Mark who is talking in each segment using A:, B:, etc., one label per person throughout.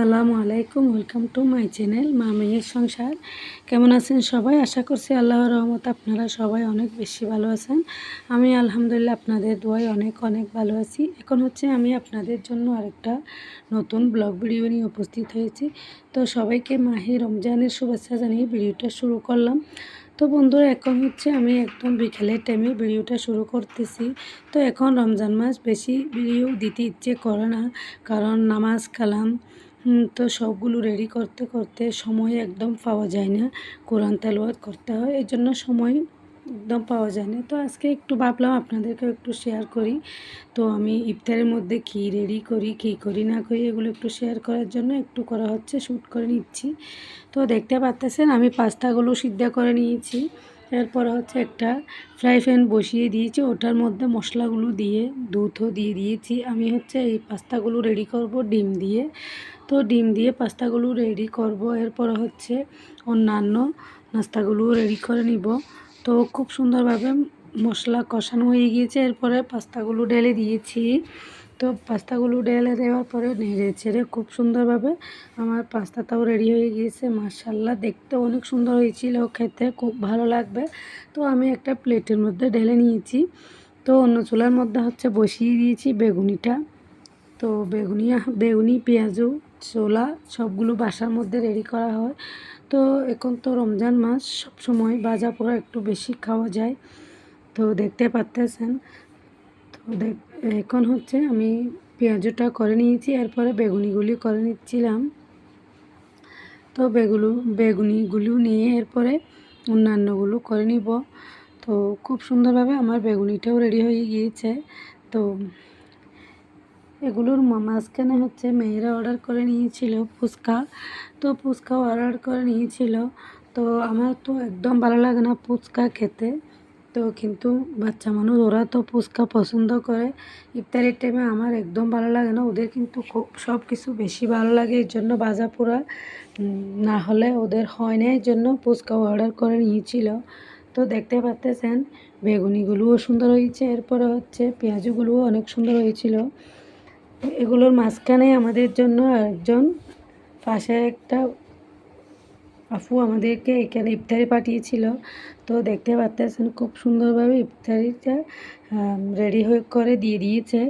A: আসসালামু আলাইকুম welcome to my channel মা মেয়ের সংসার। কেমন আছেন সবাই? আশা করছি আল্লাহর রহমত আপনারা সবাই অনেক বেশি ভালো আছেন। আমি আলহামদুলিল্লাহ আপনাদের দোয়ায় অনেক অনেক ভালো আছি। এখন হচ্ছে আমি আপনাদের জন্য আরেকটা নতুন ব্লগ ভিডিও নিয়ে উপস্থিত হয়েছি। তো সবাইকে মাহে রমজানের শুভেচ্ছা জানিয়ে ভিডিওটা শুরু করলাম। তো বন্ধুরা, এখন হচ্ছে আমি একদম বিকেলের টাইমে ভিডিওটা শুরু করতেছি। তো এখন রমজান মাস, বেশি ভিডিও দিতে ইচ্ছে করে না। কারণ নামাজ, কালাম তো সবগুলো রেডি করতে করতে সময় একদম পাওয়া যায় না। কোরআন তেলাওয়াত করতে হয় এর জন্য সময় একদম পাওয়া যায় না। তো আজকে একটু ভাবলাম আপনাদেরকে একটু শেয়ার করি। তো আমি ইফতারের মধ্যে কী রেডি করি, কী করি, না করি, এগুলো একটু শেয়ার করার জন্য একটু করা হচ্ছে শ্যুট করে নিচ্ছি। তো দেখতে পাচ্তেছেন আমি পাস্তাগুলো সিদ্ধ করে নিয়েছি। এরপর হচ্ছে একটা ফ্রাই প্যান বসিয়ে দিয়েছি। ওটার মধ্যে মশলাগুলো দিয়ে, দুধও দিয়ে দিয়েছি। আমি হচ্ছে এই পাস্তাগুলো রেডি করব ডিম দিয়ে। তো ডিম দিয়ে পাস্তাগুলো রেডি করব। এরপর হচ্ছে অন্যান্য নাস্তাগুলো রেডি করে নিব। তো খুব সুন্দরভাবে মশলা কষানো হয়ে গিয়েছে। এরপরে পাস্তাগুলো ঢেলে দিয়েছি। তো পাস্তাগুলো ঢেলে দেওয়ার পরে নেড়ে ছেড়ে খুব সুন্দরভাবে আমার পাস্তাটাও রেডি হয়ে গিয়েছে। মার্শাল্লাহ দেখতে অনেক সুন্দর হয়েছিল, খেতে খুব ভালো লাগবে। তো আমি একটা প্লেটের মধ্যে ঢেলে নিয়েছি। তো অন্য চুলার মধ্যে হচ্ছে বসিয়ে দিয়েছি বেগুনিটা। তো বেগুনি বেগুনি, পেঁয়াজু, ছোলা সবগুলো বাসার মধ্যে রেডি করা হয়। তো এখন তো রমজান মাস সব সময় বাজা পোড়া একটু বেশি খাওয়া যায়। তো দেখতে পাচ্তেছেন তো দেখ, এখন হচ্ছে আমি পেঁয়াজটা করে নিয়েছি, এরপরে বেগুনিগুলি করে নিচ্ছিলাম। তো বেগুলো বেগুনিগুলো নিয়ে এরপরে অন্যান্যগুলো করে নিব। তো খুব সুন্দরভাবে আমার বেগুনিটাও রেডি হয়ে গিয়েছে। তো এগুলোর মাঝখানে হচ্ছে মেয়েরা অর্ডার করে নিয়েছিল ফুচকা। তো ফুচকা অর্ডার করে নিয়েছিল। তো আমার তো একদম ভালো লাগে না ফুচকা খেতে। তো কিন্তু বাচ্চা মানুষ, ওরা তো ফুচকা পছন্দ করে। ইফতারের টাইমে আমার একদম ভালো লাগে না। ওদের কিন্তু খুব সব কিছু বেশি ভালো লাগে। এর জন্য বাজা পোড়া না হলে ওদের হয় না। এর জন্য ফুচকা অর্ডার করে নিয়েছিল। তো দেখতে পাচ্তেছেন বেগুনিগুলোও সুন্দর হয়েছে। এরপরে হচ্ছে পেঁয়াজগুলোও অনেক সুন্দর হয়েছিল। এগুলোর মাঝখানে আমাদের জন্য একজন পাশে একটা আফু আমাদেরকে এখানে ইফতারি পাঠিয়েছিল। তো দেখতে পাচ্ছেন খুব সুন্দরভাবে ইফতারিটা রেডি হয়ে করে দিয়ে দিয়েছে।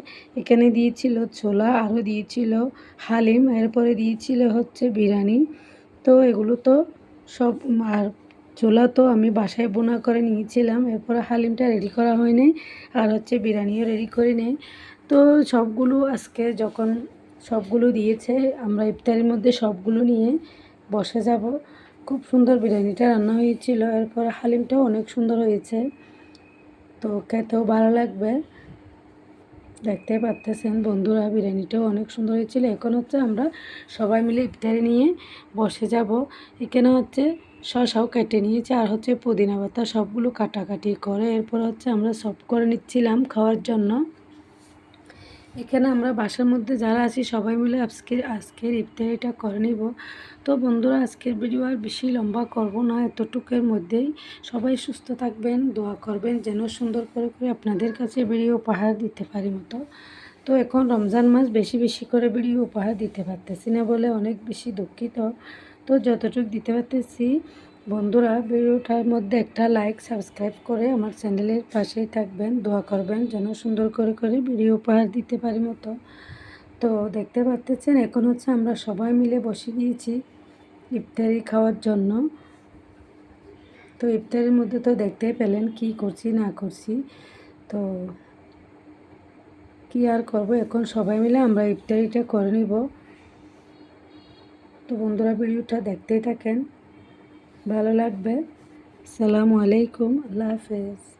A: এখানে দিয়েছিল ছোলা, আরও দিয়েছিল হালিম, এরপরে দিয়েছিল হচ্ছে বিরিয়ানি। তো এগুলো তো সব, আর ছোলা তো আমি বাসায় বোনা করে নিয়েছিলাম, এরপরে হালিমটা রেডি করা হয়নি আর হচ্ছে বিরিয়ানিও রেডি করে নেই। তো সবগুলো আজকে যখন সবগুলো দিয়েছে, আমরা ইফতারির মধ্যে সবগুলো নিয়ে বসে যাব। খুব সুন্দর বিরিয়ানিটা রান্না হয়েছিল। এরপর হালিমটাও অনেক সুন্দর হয়েছে। তো খেতেও ভালো লাগবে। দেখতে পারতেছেন বন্ধুরা, বিরিয়ানিটাও অনেক সুন্দর হয়েছিল। এখন হচ্ছে আমরা সবাই মিলে ইফতারি নিয়ে বসে যাব। এখানে হচ্ছে শশাও কেটে নিয়েছি আর হচ্ছে পুদিনা পাতা সবগুলো কাটাকাটি করে। এরপর হচ্ছে আমরা সব করে নিচ্ছিলাম খাওয়ার জন্য। এখানে আমরা বাসার মধ্যে যারা আছি, সবাই মিলে আজকের আজকের ইফতারিটা করে নিব। তো বন্ধুরা, আজকের ভিডিও আর বেশি লম্বা করব না, এতটুকের মধ্যেই সবাই সুস্থ থাকবেন, দোয়া করবেন যেন সুন্দর করে করে আপনাদের কাছে ভিডিও উপহার দিতে পারি মতো। তো এখন রমজান মাস বেশি বেশি করে ভিডিও উপহার দিতে পারতেছি না বলে অনেক বেশি দুঃখিত। তো যতটুকু দিতে পারতেছি বন্ধুরা, ভিডিওটার মধ্যে একটা লাইক সাবস্ক্রাইব করে আমার চ্যানেলের পাশেই থাকবেন। দোয়া করবেন যেন সুন্দর করে করে ভিডিও উপহার দিতে পারি মতো। তো দেখতে পাচ্ছেন, এখন হচ্ছে আমরা সবাই মিলে বসে গিয়েছি ইফতারি খাওয়ার জন্য। তো ইফতারির মধ্যে তো দেখতেই পেলেন কি করছি, না করছি। তো কি আর করব, এখন সবাই মিলে আমরা ইফতারিটা করে নিব। তো বন্ধুরা, ভিডিওটা দেখতেই থাকেন। ভালো লাগবে। সালামু আলাইকুম আল্লাহ হাফেজ।